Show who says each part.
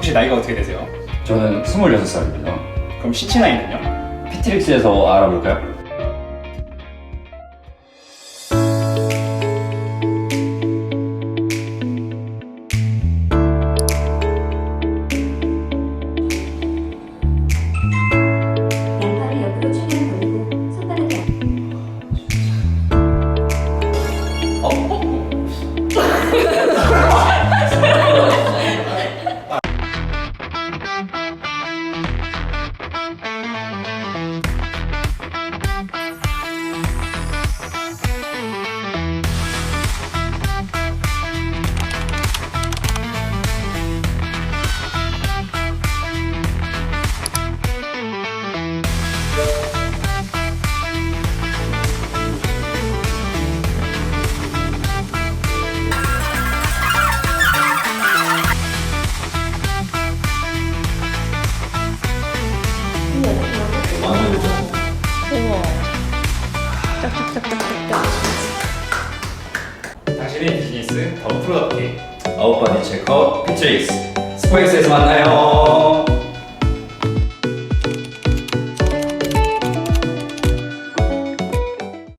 Speaker 1: 혹시 나이가 어떻게 되세요?
Speaker 2: 저는 26살입니다.
Speaker 1: 그럼 신체 나이는요?
Speaker 2: 피트릭스에서 알아볼까요?
Speaker 1: 당신의 비즈니스 더 프로답게
Speaker 2: 아웃바디 체커 피트릭스 스포엑스에서 만나요.